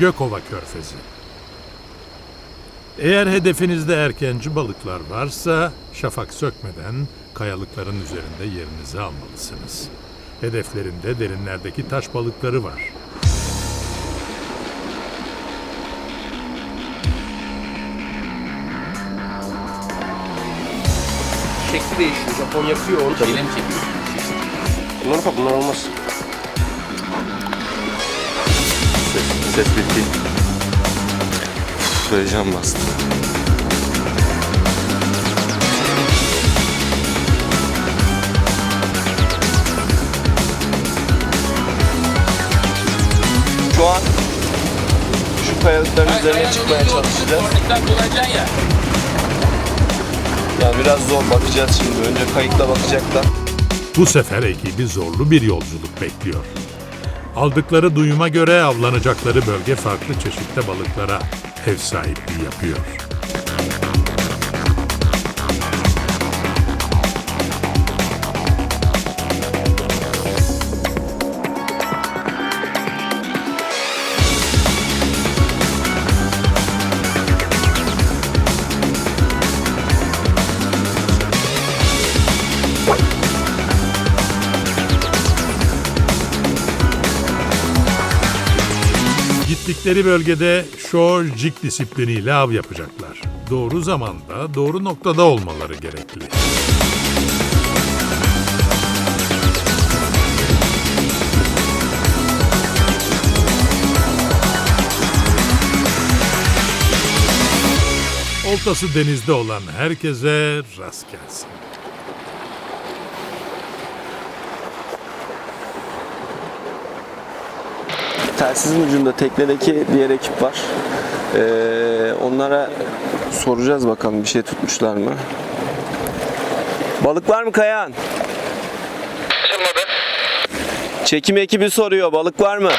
Gökova Körfezi. Eğer hedefinizde erkenci balıklar varsa şafak sökmeden kayalıkların üzerinde yerinizi almalısınız. Hedeflerinde derinlerdeki taş balıkları var. Şekli değişiyor. Japon yapıyor onu. Yine mi çekiyorsun? Bunlar ufak bunlar olmaz. Bitti. Uf, heyecan bastı. Şu an şu kayalıkların üzerine çıkmaya çalışacağız. Ya. Yani biraz zor bakacağız şimdi. Önce kayıkla bakacaklar. Bu sefer ekibi zorlu bir yolculuk bekliyor. Aldıkları duyuma göre avlanacakları bölge farklı çeşitte balıklara ev sahipliği yapıyor. Gittikleri bölgede shore jig disipliniyle av yapacaklar. Doğru zamanda, doğru noktada olmaları gerekli. Oltası denizde olan herkese rast gelsin. Telsizin ucunda teknedeki diğer ekip var. Ee, onlara soracağız bakalım bir şey tutmuşlar mı? Balık var mı Kayahan? Çekim ekibi soruyor. Balık var mı?